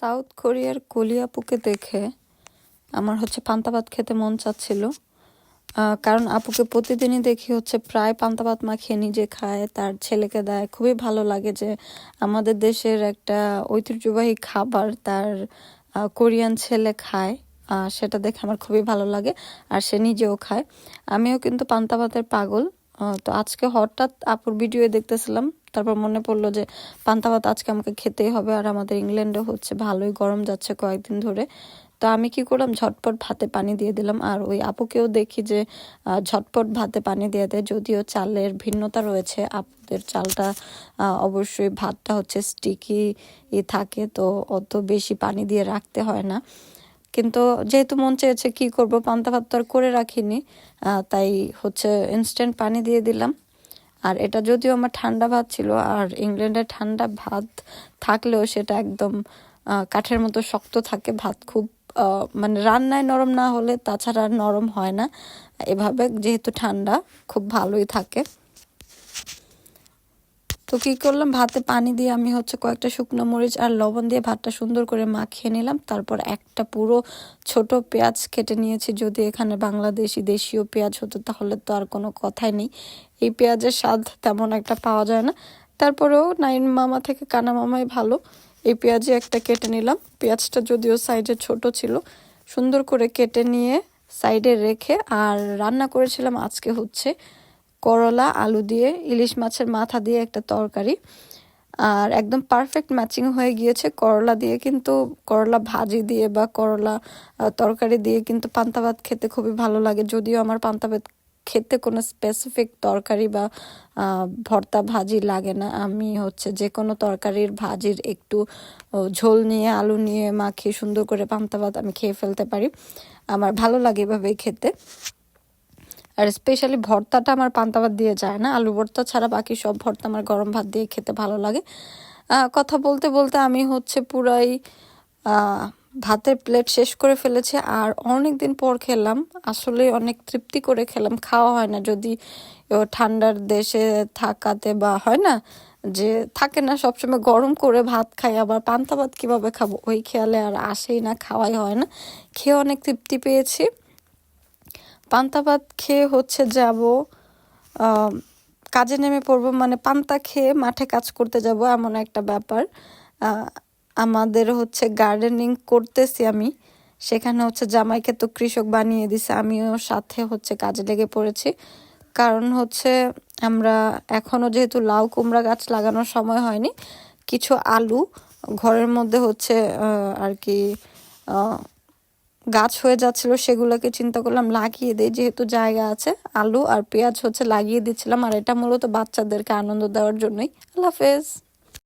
South কোরিয়ার কলিয়াপুকে দেখে আমার হচ্ছে পান্তা ভাত খেতে মন চাচ্ছিল। কারণ আপুকে প্রতিদিনই দেখি হচ্ছে প্রায় পান্তা ভাত মাখিয়ে নিজে খায়, তার ছেলেকে দেয়। খুবই ভালো লাগে যে আমাদের দেশের একটা ঐতিহ্যবাহী খাবার তার কোরিয়ান ছেলে খায় সেটা দেখে আমার খুবই ভালো লাগে, আর সে নিজেও খায়। আমিও কিন্তু পান্তা ভাতের পাগল তো আজকে হঠাৎ আপুর ভিডিও দেখতেছিলাম। তারপর মনে পড়ল যে, পান্তা ভাত আজকে আমাকে খেতেই হবে আর আমাদের ইংল্যান্ডে হচ্ছে ভালোই গরম যাচ্ছে কয়েকদিন ধরে। তো আমি কি করলাম? ঝটপট ভাতে পানি দিয়ে দিলাম। আর ওই আপুকেও দেখি যে ঝটপট ভাতে পানি দিয়ে দেয়। যদিও চালের ভিন্নতা রয়েছে, আপুদের চালটা অবশ্যই ভাতটা হচ্ছে স্টিকি থাকে, তো অত বেশি পানি দিয়ে রাখতে হয় না। কিন্তু যেহেতু মন চেয়েছে কি করব, পান্তা ভাত তো আর করে রাখিনি তাই হচ্ছে ইনস্ট্যান্ট পানি দিয়ে দিলাম। আর এটা যদিও আমার ঠান্ডা ভাত ছিল, আর ইংল্যান্ডের ঠান্ডা ভাত থাকলেও সেটা একদম কাঠের মতো শক্ত থাকে ভাত খুব মানে রান্নায় নরম না হলে তাছাড়া নরম হয় না। এভাবে যেহেতু ঠান্ডা, খুব ভালোই থাকে। তো কি করলাম? ভাতে পানি দিয়ে আমি হচ্ছে কয়েকটা শুকনো মরিচ আর লবণ দিয়ে ভাতটা সুন্দর করে মাখিয়ে নিলাম। তারপর একটা পুরো ছোট পেঁয়াজ কেটে নিয়েছি। যদি এখানে বাংলাদেশি দেশীয় পেঁয়াজ হতো তাহলে তো আর কোনো কথাই নেই। এই পেঁয়াজের স্বাদ তেমন একটা পাওয়া যায় না। তারপরেও নাইন মামা থেকে কানা মামাই ভালো। এই পেঁয়াজই একটা কেটে নিলাম। পেঁয়াজটা যদিও সাইজে ছোট ছিল, সুন্দর করে কেটে নিয়ে সাইডে রেখে আর রান্না করেছিলাম আজকে হচ্ছে করলা, আলু দিয়ে, ইলিশ মাছের মাথা দিয়ে একটা তরকারি। আর একদম পারফেক্ট ম্যাচিং হয়ে গিয়েছে। করলা দিয়ে কিন্তু, করলা ভাজি দিয়ে বা করলা তরকারি দিয়ে কিন্তু পান্তা ভাত খেতে খুবই ভালো লাগে। যদিও আমার পান্তা ভাত খেতে কোনো স্পেসিফিক তরকারি বা ভর্তা ভাজি লাগে না। আমি হচ্ছে যে কোনো তরকারির ভাজির একটু ঝোল নিয়ে, আলু নিয়ে মাখিয়ে সুন্দর করে পান্তা ভাত আমি খেয়ে ফেলতে পারি। আমার ভালো লাগে এভাবেই খেতে। আর স্পেশালি ভর্তাটা আমার পান্তা ভাত দিয়ে যায় না। আলু ভর্তা ছাড়া বাকি সব ভর্তা আমার গরম ভাত দিয়ে খেতে ভালো লাগে। কথা বলতে বলতে আমি হচ্ছে পুরাই ভাতের প্লেট শেষ করে ফেলেছি আর অনেক দিন পর খেলাম। আসলে অনেক তৃপ্তি করে খেলাম। খাওয়া হয় না। যদি ঠান্ডার দেশে থাকাতে বা হয় না, যে থাকে না সবসময় গরম করে ভাত খাই, আবার পান্তা ভাত কীভাবে খাব? ওই খেয়ালে আর আসেই না, খাওয়াই হয় না। খেয়ে অনেক তৃপ্তি পেয়েছি। পান্তা ভাত খেয়ে হচ্ছে যাব কাজে নেমে পড়ব মানে পান্তা খেয়ে মাঠে কাজ করতে যাব এমন একটা ব্যাপার। আমাদের হচ্ছে গার্ডেনিং করতেছি আমি, সেখানে হচ্ছে জামাইকে তো কৃষক বানিয়ে দিছে, আমিও সাথে হচ্ছে কাজে লেগে পড়েছি। কারণ হচ্ছে আমরা এখনও যেহেতু লাউ কুমড়া গাছ লাগানোর সময় হয়নি, কিছু আলু ঘরের মধ্যে হচ্ছে আর কি গাছ হয়ে যাচ্ছিল, সেগুলোকে চিন্তা করলাম, লাগিয়ে দিই। যেহেতু জায়গা আছে, আলু আর পেঁয়াজ হচ্ছে লাগিয়ে দিচ্ছিলাম, আর এটা মূলত বাচ্চাদেরকে আনন্দ দেওয়ার জন্যই। আল্লাহ হাফেজ।